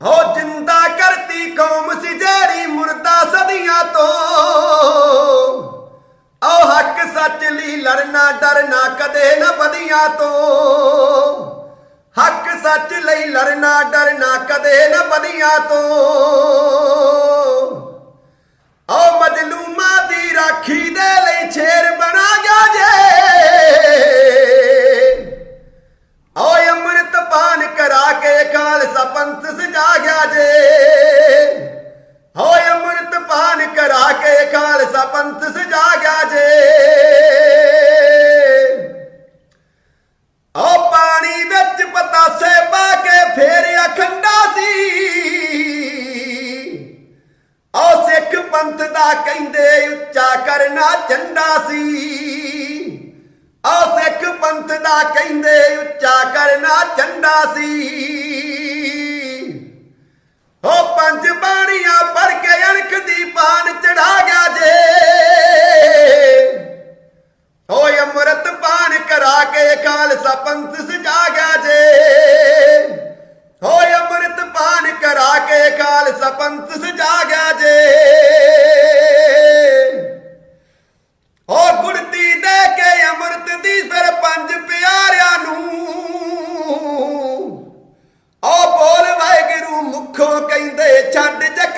ਹੋ ਜਿੰਦਾ ਕਰਤੀ ਕੌਮ ਸੀ ਜਿਹੜੀ ਮੁਰਦਾ ਸਦੀਆਂ ਤੋਂ। ਓ ਹੱਕ ਸੱਚ ਲਈ ਲੜਨਾ ਡਰਨਾ ਕਦੇ ਨਾ ਬਦੀਆਂ ਤੋਂ। ਹੱਕ ਸੱਚ ਲਈ ਲੜਨਾ ਡਰਨਾ ਕਦੇ ਨਾ ਬਦੀਆਂ ਤੋਂ। ਪਤਾਸੇ ਪਾ ਕੇ ਫੇਰ ਅਖੰਡਾ ਸੀ। ਓ ਸਿੱਖ ਪੰਥ ਦਾ ਕਹਿੰਦੇ ਉੱਚਾ ਕਰਨਾ ਝੰਡਾ ਸੀ। ਓ ਸਿੱਖ ਪੰਥ ਦਾ ਕਹਿੰਦੇ ਉੱਚਾ ਕਰਨਾ ਝੰਡਾ ਸੀ।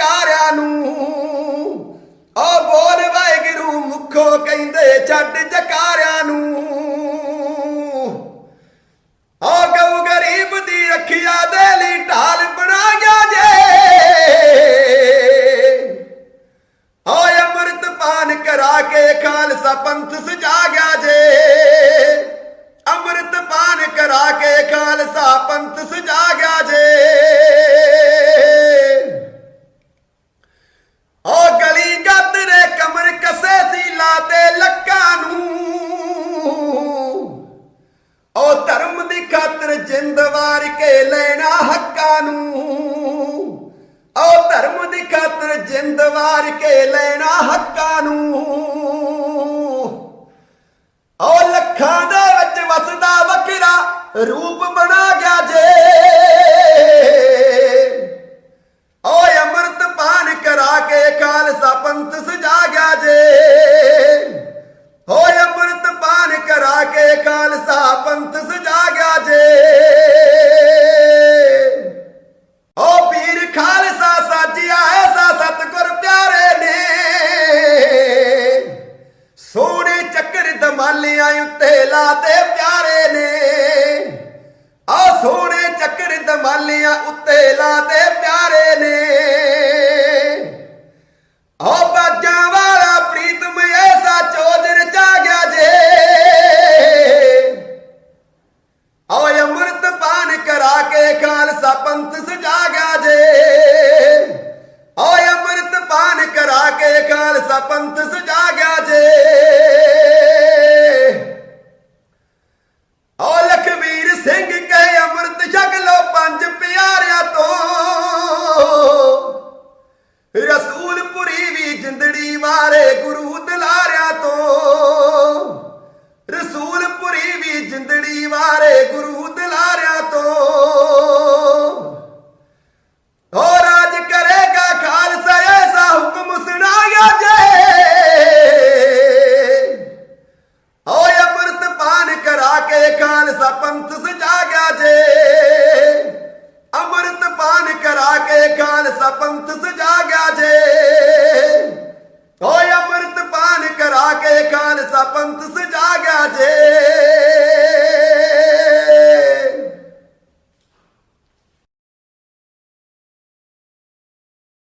ਜਕਾਰਿਆਂ ਨੂੰ। ਓ ਬੋਲ ਵਾਹਿਗੁਰੂ, ਮੁਖੋਂ ਕਹਿੰਦੇ ਛੱਡ ਜਕਾਰਿਆਂ ਨੂੰ। ਓ ਗਊ ਗਰੀਬ ਦੀ ਰੱਖਿਆ ਦੇ ਲਈ ਢਾਲ ਬਣਾ ਗਿਆ ਜੇ। ਓ ਅੰਮ੍ਰਿਤ ਪਾਨ ਕਰਾ ਕੇ ਖਾਲਸਾ ਪੰਥ ਸਜਾ ਗਿਆ ਜੇ। ਅੰਮ੍ਰਿਤ ਪਾਨ ਕਰਾ ਕੇ ਖਾਲਸਾ ਪੰਥ ਸਜਾ ਗਿਆ ਜੇ। ਜਿੰਦ ਕੇ ਲੈਣਾ ਹੱਕਾਂ ਨੂੰ। ਓ ਧਰਮ ਦੀ ਖਾਤਰ ਜਿੰਦ ਵਾਰ ਕੇ ਲੈਣਾ ਹੱਕਾਂ ਨੂੰ। ਓ ਲੱਖਾਂ ਦੇ ਵਿੱਚ ਵਸਦਾ ਵਕਰਾ ਰੂਪ ਬਣਾ ਗਿਆ ਜੇ। ਓ ਅੰਮ੍ਰਿਤ ਪਾਨ ਕਰਾ ਕੇ ਖਾਲਸਾ ਪੰਥ ਸਜਾ ਗਿਆ ਜੇ। ਓਏ ਅੰਮ੍ਰਿਤ ਪਾਨ ਕਰਾ ਕੇ ਖਾਲਸਾ ਪੰਥ ਸਜਾ ਗਿਆ ਜੇ। ਉੱਤੇ ਲਾਤੇ ਪਿਆਰੇ ਨੇ। ਆ ਸੋਹਣੇ ਚੱਕਰ ਦਮਾਲਿਆਂ ਉੱਤੇ ਲਾਤੇ ਪਿਆਰੇ ਨੇ। ਓ ਬਾਜਾਂ ਵਾਲਾ ਪ੍ਰੀਤਮ ਐਸਾ ਚੋਦਰ ਚਾ ਗਿਆ ਜੇ। ਓਏ ਅੰਮ੍ਰਿਤ ਪਾਨ ਕਰਾ ਕੇ ਖਾਲਸਾ ਪੰਥ ਸਜਾ ਗਿਆ ਜੇ। ਓਏ ਅੰਮ੍ਰਿਤ ਪਾਨ ਕਰਾ ਕੇ ਖਾਲਸਾ ਪੰਥ ਸਜਾ ਗਿਆ ਖਾਲਸਾ ਪੰਥ ਸਜਾ ਗਿਆ ਜੇ। ਅੰਮ੍ਰਿਤ ਪਾਨ ਕਰਾ ਕੇ ਖਾਲਸਾ